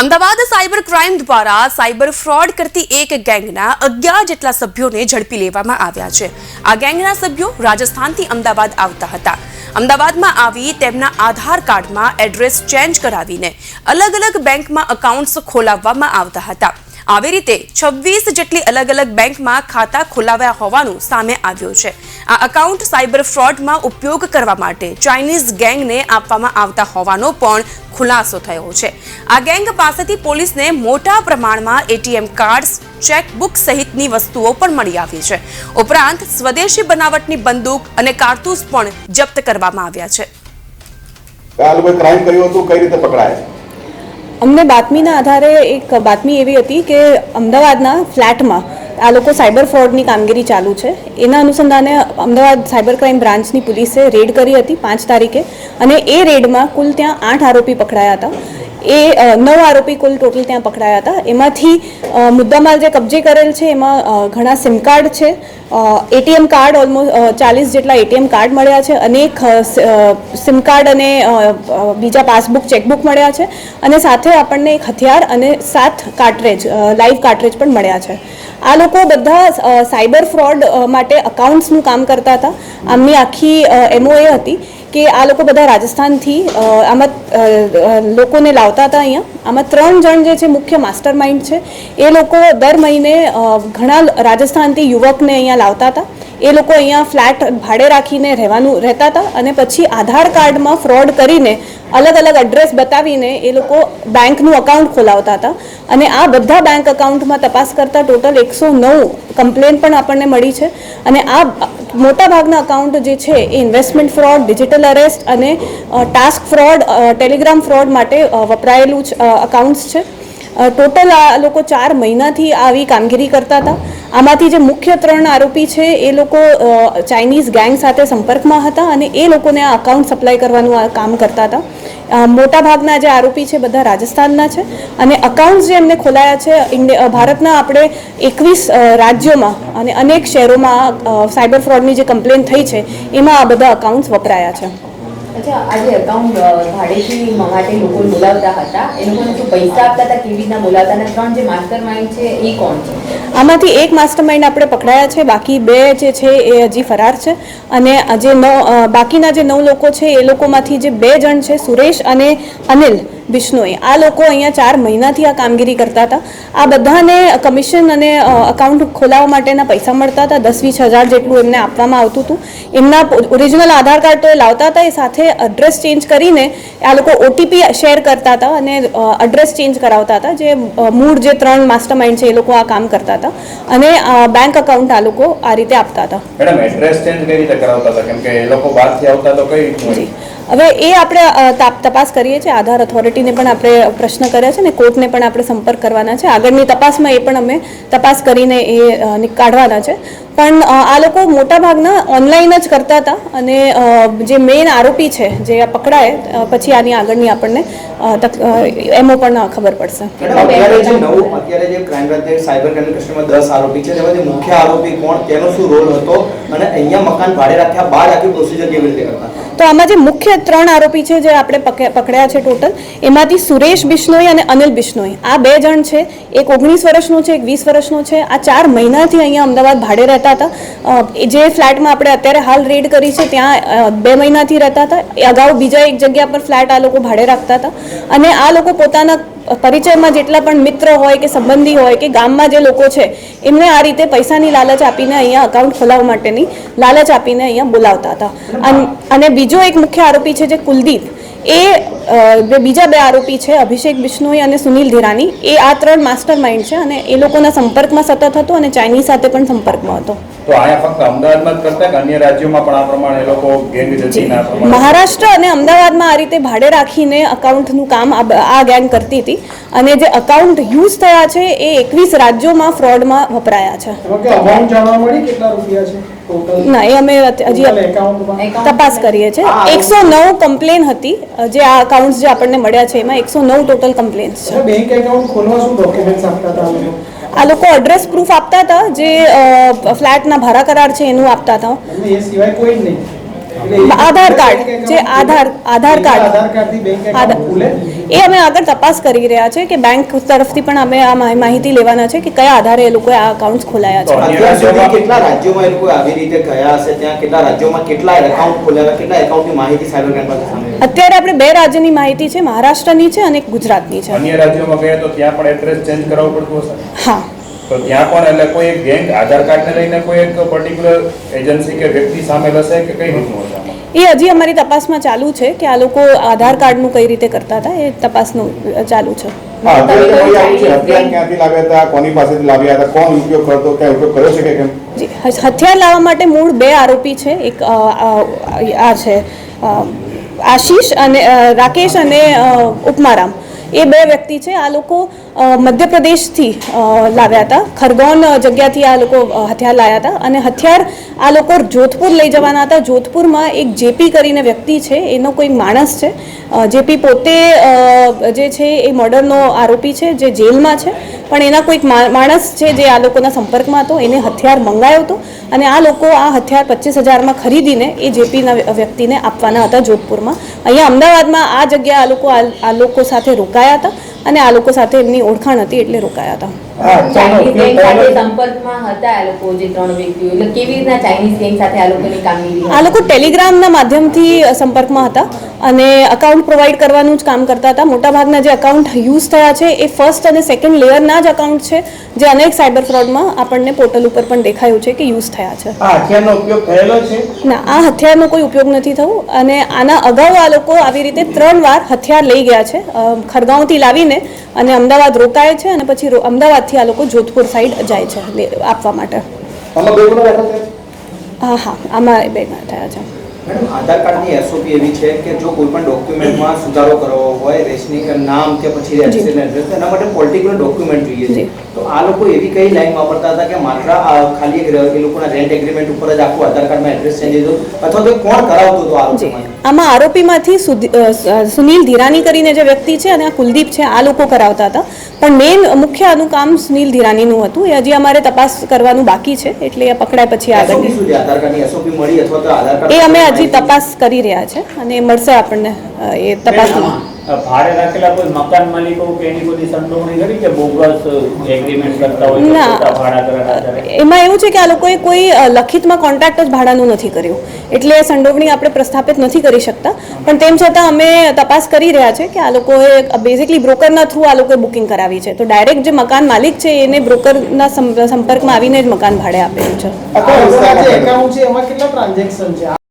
Ahmedabad cyber crime દ્વારા cyber fraud કરતી એક ગેંગના અગિયાર જેટલા સભ્યોને ઝડપી લેવામાં આવ્યા છે. આ ગેંગના સભ્યો રાજસ્થાનથી અમદાવાદ આવતા હતા. અમદાવાદમાં આવી તેમના આધાર કાર્ડમાં એડ્રેસ ચેન્જ કરાવીને અલગ અલગ બેંકમાં એકાઉન્ટ્સ ખોલાવવામાં આવતા હતા. આવી રીતે છવ્વીસ જેટલી અલગ અલગ બેંકમાં ખાતા ખોલાવ્યા હોવાનું સામે આવ્યું છે. આ અકાઉન્ટ સાયબર ફ્રોડમાં ઉપયોગ કરવા માટે ચાઇનીઝ ગેંગને આપવામાં આવતા હોવાનો પણ ખુલાસો થયો છે. આ ગેંગ પાસેથી પોલીસને મોટા પ્રમાણમાં એટીએમ કાર્ડ્સ ચેકબુક સહિતની વસ્તુઓ પણ મળી આવી છે. ઉપરાંત સ્વદેશી બનાવટની બંદૂક અને કારતૂસ પણ જપ્ત કરવામાં આવ્યા છે. આ લોકોએ ક્રાઇમ કર્યું હતું, કઈ રીતે પકડાયા? અમને બાતમીના આધારે એક બાતમી એવી હતી કે અમદાવાદના ફ્લેટમાં આ લોકો સાયબર ફ્રોડની કામગીરી ચાલુ છે. એના અનુસંધાને અમદાવાદ સાયબર ક્રાઇમ બ્રાન્ચની પોલીસે રેડ કરી હતી પાંચ તારીખે અને એ રેડમાં કુલ ત્યાં આઠ આરોપી પકડાયા હતા. એ નવ આરોપી કુલ ટોટલ ત્યાં પકડાયા હતા. એમાંથી મુદ્દામાલ જે કબજે કરેલ છે, એમાં ઘણા સિમ કાર્ડ છે. એટીએમ કાર્ડ ઓલમોસ્ટ ચાલીસ જેટલા એટીએમ કાર્ડ મળ્યા છે અનેક સિમ કાર્ડ અને બીજા પાસબુક, ચેકબુક મળ્યા છે. અને સાથે આપણને એક હથિયાર અને સાત કાર્ટરેજ લાઈવ કાર્ટરેજ પણ મળ્યા છે. આ લોકો બધા સાયબર ફ્રોડ માટે અકાઉન્ટ્સનું કામ કરતા હતા. આમની આખી એમઓએ હતી. કે આ લોકો બધા રાજસ્થાનથી આમાં લોકોને લાવતા હતા અહીંયા. આમાં ત્રણ જણ જે છે, મુખ્ય માસ્ટર માઇન્ડ છે. એ લોકો દર મહિને ઘણા રાજસ્થાનથી યુવકને અહીંયા લાવતા હતા. એ લોકો અહીંયા ફ્લેટ ભાડે રાખીને રહેવાનું, રહેતા હતા અને પછી આધાર કાર્ડમાં ફ્રોડ કરીને અલગ અલગ એડ્રેસ બતાવીને એ લોકો બેંકનું અકાઉન્ટ ખોલાવતા હતા. અને આ બધા બેંક અકાઉન્ટમાં તપાસ કરતા ટોટલ એકસો નવ કમ્પ્લેન પણ આપણને મળી છે. અને આ મોટાભાગના અકાઉન્ટ જે છે એ ઇન્વેસ્ટમેન્ટ ફ્રોડ ડિજિટલ અરેસ્ટ અને ટાસ્ક ફ્રોડ ટેલિગ્રામ ફ્રોડ માટે વપરાયેલું અકાઉન્ટ્સ છે. ટોટલ આ લોકો ચાર મહિનાથી આવી કામગીરી કરતા હતા. આમાંથી જે મુખ્ય ત્રણ આરોપી છે એ લોકો ચાઇનીઝ ગેંગ સાથે સંપર્કમાં હતા અને એ લોકોને આ અકાઉન્ટ સપ્લાય કરવાનું આ કામ કરતા હતા. અ, મોટા ભાગના જે આરોપી છે બધા રાજસ્થાનના છે. અને અકાઉન્ટ્સ જે એમને ખોલાયા છે ભારતના આપણે એકવીસ રાજ્યોમાં અને અનેક શહેરોમાં સાયબર ફ્રોડની જે કમ્પ્લેન થઈ છે એમાં આ બધા અકાઉન્ટ્સ વપરાયા છે. આજે એકાઉન્ટ ભાડેથી માટે લોકો બોલાવતા હતા. એ લોકોને શું પૈસા આપતા હતા, કેવી રીતના બોલાવતા અને ત્રણ જે માસ્ટર માઇન્ડ છે, એ કોણ છે? આમાંથી એક માસ્ટર માઇન્ડ આપણે પકડાયા છે, બાકી બે જે છે, એ હજી ફરાર છે. અને જે નવ બાકીના જે નવ લોકો છે, એ લોકોમાંથી જે બે જણ છે, સુરેશ અને અનિલ બિશ્નોઈ આ લોકો અહીંયા ચાર મહિનાથી આ કામગીરી કરતા હતા. આ બધાને કમિશન અને અકાઉન્ટ ખોલાવવા માટેના પૈસા મળતા હતા. દસ વીસ હજાર જેટલું એમને આપવામાં આવતું હતું. એમના ઓરિજિનલ આધાર કાર્ડ તો એ લાવતા હતા, એ સાથે એડ્રેસ ચેન્જ કરીને આ લોકો ઓટીપી શેર કરતા હતા અને એડ્રેસ ચેન્જ કરાવતા હતા જે મૂળ જે ત્રણ માસ્ટર માઇન્ડ છે એ લોકો આ કામ કરતા હતા અને બેંક અકાઉન્ટ આ લોકો આ રીતે આપતા હતા. મેડમ એડ્રેસ ચેન્જ કઈ રીતે કરાવતા હતા? કેમ કે એ લોકો બહારથી આવતા તો કઈ હવે એ આપણે તાપ- તપાસ કરીએ છીએ. આધાર ઓથોરિટીને પણ આપણે પ્રશ્ન કર્યા છે ને કોર્ટને પણ આપણે સંપર્ક કરવાના છે. આગળની તપાસમાં એ પણ અમે તપાસ કરીને એ કાઢવાના છે. પણ આ લોકો મોટાભાગના ઓનલાઈન જ કરતા હતા અને જે મેઇન આરોપી છે, જે પકડાય પછી આની આગળની આપણને એમો પણ ખબર પડશે. મુખ્ય આરોપી કોણ, તેનો શું રોલ હતો? અને અહીંયા મકાન ભાડે રાખ્યા બાદ આખી પ્રોસિજર કેવી રીતે કરતા તો આમાં જે મુખ્ય ત્રણ આરોપી છે જે આપણે પકડ્યા છે ટોટલ, એમાંથી સુરેશ બિશ્નોઈ અને અનિલ બિશ્નોઈ. આ બે જણ છે, એક ઓગણીસ વર્ષનો છે, એક વીસ વર્ષનો છે. આ ચાર મહિનાથી અહીંયા અમદાવાદ ભાડે રહેતા હતા. જે ફ્લેટમાં આપણે અત્યારે હાલ રેડ કરી છે, ત્યાં બે મહિનાથી રહેતા હતા. અગાઉ બીજા એક જગ્યા પર ફ્લેટ આ લોકો ભાડે રાખતા હતા. અને આ લોકો પોતાના પરિચયમાં જેટલા પણ મિત્ર હોય કે સંબંધી હોય કે ગામમાં જે લોકો છે, એમને આ રીતે પૈસાની લાલચ આપીને અહીંયા અકાઉન્ટ ખોલાવવા માટેની લાલચ આપીને અહીંયા બોલાવતા હતા. અન- બીજો એક મુખ્ય આરોપી છે જે કુલદીપ એ જે બીજા બે આરોપી છે અભિષેક બિશ્નોઈ અને સુનિલ ધીરાની એ આ ત્રણ માસ્ટર માઇન્ડ છે અને એ લોકોના સંપર્કમાં સતત હતો અને ચાઇનીઝ સાથે પણ સંપર્કમાં હતો. તો આયા ફક્ત અમદાવાદમાં જ કરતા કે અન્ય રાજ્યોમાં પણ આ પ્રમાણે એ લોકો ગેંગ રચીને મહારાષ્ટ્ર અને અમદાવાદમાં આ રીતે ભાડે રાખીને અકાઉન્ટનું કામ આ આ ગેંગ કરતી હતી અને જે અકાઉન્ટ યુઝ થયા છે એ એકવીસ રાજ્યોમાં ફ્રોડમાં વપરાયા છે. અમાઉન્ટ જાણવા મળી કેટલા રૂપિયા છે? ના એ અમે હજી તપાસ કરીએ છીએ. એકસો નવ કમ્પ્લેન હતી. જે આ અકાઉન્ટ્સ જે આપણને મળ્યા છે એમાં એકસો નવ ટોટલ કમ્પ્લેન્સ છે. બેંક એકાઉન્ટ ખોલવા શું ડોક્યુમેન્ટ્સ આપતા હતા આ લોકો? એડ્રેસ પ્રૂફ આપતા હતા જે ફ્લેટના ભાડા કરાર છે એનું આપતા હતા. એ સિવાય કોઈ નહીં. આધાર કાર્ડ જે આધાર આધાર કાર્ડ. એકાઉન્ટ એ અમે આગળ તપાસ કરી રહ્યા છે કે બેંક તરફથી પણ અમે આ માહિતી લેવાના છે કે કયા આધારે એ લોકોએ આ અકાઉન્ટ ખોલાયા છે. કેટલા રાજ્યોમાં એ લોકો આવી રીતે ગયા હશે? ત્યાં કેટલા રાજ્યોમાં કેટલા એકાઉન્ટ ખોલાયા કેટલા એકાઉન્ટની માહિતી સાયબર ક્રાઇમ પાસે સામે અત્યારે આપણે બે રાજ્યની માહિતી છે મહારાષ્ટ્રની છે અને ગુજરાતની છે. અન્ય રાજ્યોમાં ગયા તો ત્યાં પણ એડ્રેસ ચેન્જ કરાવવું પડતું હશે? હા. તો ત્યાં પણ એટલે કોઈ એક ગેંગ આધાર કાર્ડને લઈને કોઈ એક પર્ટિક્યુલર એજન્સી કે વ્યક્તિ સામેલ હશે કે કઈ રીતનું હશે એ હજી અમારી તપાસમાં ચાલુ છે કે આ લોકો આધાર કાર્ડનું કઈ રીતે કરતા હતા એ તપાસનું ચાલુ છે. હથિયાર લાવવા માટે મૂળ બે આરોપી છે એક આ છે આશીષ અને રાકેશ અને ઉપમારામ. એ બે વ્યક્તિ છે, આ લોકો મધ્યપ્રદેશથી લાવ્યા હતા. ખરગોન જગ્યાથી આ લોકો હથિયાર લાવ્યા હતા. અને હથિયાર આ લોકો જોધપુર લઈ જવાના હતા. જોધપુરમાં એક જેપી કરીને વ્યક્તિ છે, એનો કોઈ માણસ છે. જેપી પોતે જે છે એ મર્ડરનો આરોપી છે, જે જેલમાં છે. પણ એના કોઈક માણસ છે જે આ લોકોના સંપર્કમાં હતો, એને હથિયાર મંગાયો હતો. અને આ લોકો આ હથિયાર પચીસ હજારમાં ખરીદીને એ જેપીના વ્યક્તિને આપવાના હતા જોધપુરમાં. અહીંયા અમદાવાદમાં આ જગ્યા આ લોકો આ લોકો સાથે રોકાયા હતા અને આ લોકો સાથે એમની ઓળખાણ હતી એટલે રોકાયા હતા. ચાઇનીઝ ગેંગ સાથે સંપર્કમાં હતા આ લોકો જે ત્રણ વ્યક્તિઓ એટલે કેવી રીતના ચાઇનીઝ ગેંગ સાથે આ લોકોની કામગીરી આ લોકો ટેલિગ્રામના માધ્યમથી સંપર્કમાં હતા અને અકાઉન્ટ પ્રોવાઈડ કરવાનું જ કામ કરતા હતા. મોટાભાગના જે અકાઉન્ટ યુઝ થયા છે એ ફર્સ્ટ અને સેકન્ડ લેયરના જ અકાઉન્ટ છે જે અનેક સાયબર ફ્રોડમાં આપણને પોર્ટલ ઉપર પણ દેખાયું છે કે યુઝ થયા છે. આ હથિયારનો ઉપયોગ થયેલો છે? ના આ હથિયારનો કોઈ ઉપયોગ નથી થયો અને આના અગાઉ આ લોકો આવી રીતે ત્રણ વાર હથિયાર લઈ ગયા છે. ખરગાંવથી લાવીને અને અમદાવાદ રોકાય છે અને પછી રો- અમદાવાદથી આ લોકો જોધપુર સાઈડ જાય છે આપવા માટે. હા હા આમાં બે થયા છે. મેડમ આધાર કાર્ડની એસઓપી એવી છે કે જો કોઈ પણ ડોક્યુમેન્ટમાં સુધારો કરવો હોય રેશનિંગ નામ કે પછી રેસિડેન્ટ એડ્રેસ એના માટે પોલિટિકલ ડોક્યુમેન્ટ જોઈએ છે. તો આ લોકો એવી કઈ લાઈન વાપરતા હતા કે માત્ર આ ખાલી એક એ લોકોના રેન્ટ એગ્રીમેન્ટ ઉપર જ આખું આધાર કાર્ડમાં એડ્રેસ ચેન્જ અથવા તો કોણ કરાવતું હતું આ લોકોમાં? આમાં આરોપીમાંથી સુનિલ ધીરાની કરીને જે વ્યક્તિ છે અને આ કુલદીપ છે આ લોકો કરાવતા હતા. પણ મેઇન મુખ્ય આનું કામ સુનિલ ધીરાનીનું હતું. એ હજી અમારે તપાસ કરવાનું બાકી છે એટલે એ પકડાય પછી એસઓપી આગળની. શું છે? આધાર કાર્ડની એસઓપી મળી અથવા તો આધાર કાર્ડ એ અમે હજી તપાસ કરી રહ્યા છે અને મળશે આપણને એ તપાસમાં. ભાડે રાખેલા કોઈ મકાન માલિકો કે એની બધી સંડોવણી કરી કે બોગસ એગ્રીમેન્ટ કરતા હોય ના. ભાડા કરાર એમાં એવું છે કે આ લોકોએ કોઈ લખિતમાં કોન્ટ્રાક્ટ જ ભાડાનું નથી કર્યું. એટલે સંડોવણી આપણે પ્રસ્થાપિત નથી કરી શકતા. પણ તેમ છતાં અમે તપાસ કરી રહ્યા છે કે આ લોકોએ બેઝિકલી બ્રોકરના થ્રુ આ લોકોએ બુકિંગ કરાવી છે. તો ડાયરેક્ટ જે મકાન માલિક છે એને બ્રોકરના સંપર્કમાં આવીને જ મકાન ભાડે આપેલું છે. એકાઉન્ટ છે એમાં કેટલા ટ્રાન્ઝેક્શન છે?